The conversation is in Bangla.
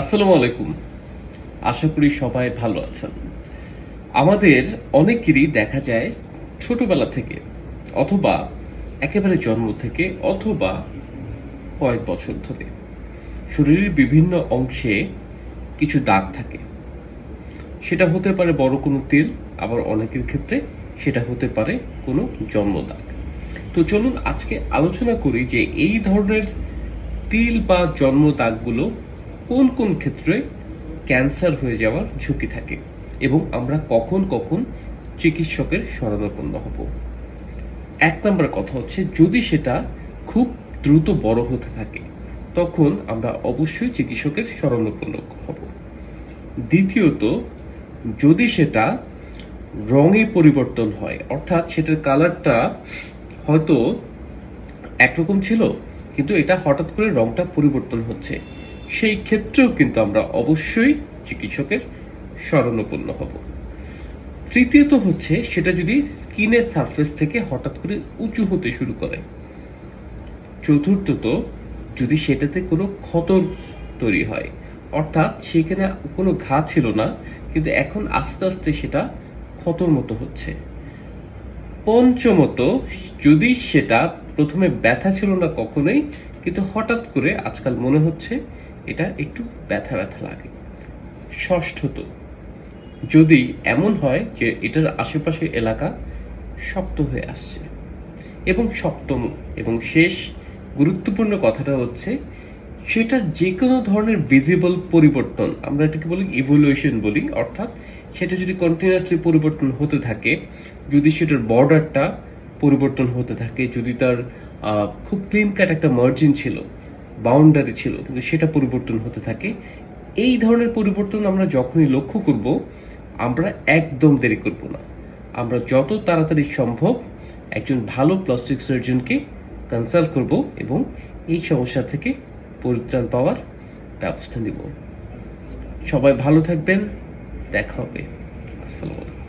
আসসালামু আলাইকুম। আশা করি সবাই ভালো আছেন। আমাদের অনেকেরই দেখা যায় ছোটবেলা থেকে অথবা একেবারে জন্ম থেকে অথবা কয়েক বছর ধরে শরীরের বিভিন্ন অংশে কিছু দাগ থাকে। সেটা হতে পারে বড় কোনো তিল, আবার অনেকের ক্ষেত্রে সেটা হতে পারে কোনো জন্ম দাগ। তো চলুন আজকে আলোচনা করি যে এই ধরনের তিল বা জন্ম দাগগুলো কোন কোন ক্ষেত্রে ক্যান্সার হয়ে যাওয়ার ঝুঁকি থাকে এবং আমরা কখন কখন চিকিৎসকের শরণাপন্ন হব? এক নম্বর কথা হচ্ছে, যদি সেটা খুব দ্রুত বড় হতে থাকে, তখন আমরা অবশ্যই চিকিৎসকের শরণাপন্ন হব। দ্বিতীয়ত, যদি সেটা রঙে পরিবর্তন হয়, অর্থাৎ সেটার কালারটা হয়তো একরকম ছিল, কিন্তু এটা হঠাৎ করে রংটা পরিবর্তন হচ্ছে সেই ক্ষেত্রেও কিন্তু আমরা অবশ্যই চিকিৎসকের শরণাপন্ন হব। তৃতীয়ত হচ্ছে, সেটা যদি স্কিনের সারফেস থেকে হঠাৎ করে উঁচু হতে শুরু করে। চতুর্থত, যদি সেটাতে কোনো ক্ষত তৈরি হয়, অর্থাৎ সেখানে কোনো ঘা ছিল না, কিন্তু এখন আস্তে আস্তে সেটা ক্ষতর মতো হচ্ছে। পঞ্চমত, যদি সেটা প্রথমে ব্যথা ছিল না কখনোই, কিন্তু হঠাৎ করে আজকাল মনে হচ্ছে এটা একটু ব্যথা ব্যথা লাগে। ষষ্ঠত, যদি এমন হয় যে এটার আশেপাশে এলাকা শক্ত হয়ে আসছে এবং সপ্তম এবং শেষ গুরুত্বপূর্ণ কথাটা হচ্ছে সেটার যে কোনো ধরনের ভিজিবল পরিবর্তন, আমরা এটাকে বলি ইভলিউশন বলি, অর্থাৎ সেটা যদি কন্টিনিউয়াসলি পরিবর্তন হতে থাকে, যদি সেটার বর্ডারটা পরিবর্তন হতে থাকে, যদি তার খুব ক্লিন কাট একটা মার্জিন ছিল বাউন্ডারি ছিল, কিন্তু সেটা পরিবর্তন হতে থাকে। এই ধরনের পরিবর্তন আমরা যখনই লক্ষ্য করব, আমরা একদম দেরি করব না। আমরা যত তাড়াতাড়ি সম্ভব একজন ভালো প্লাস্টিক সার্জনকে কনসাল্ট করব এবং এই সমস্যা থেকে পরিত্রাণ পাওয়ার ব্যবস্থা নিব। সবাই ভালো থাকবেন। দেখা হবে। আসসালামু আলাইকুম।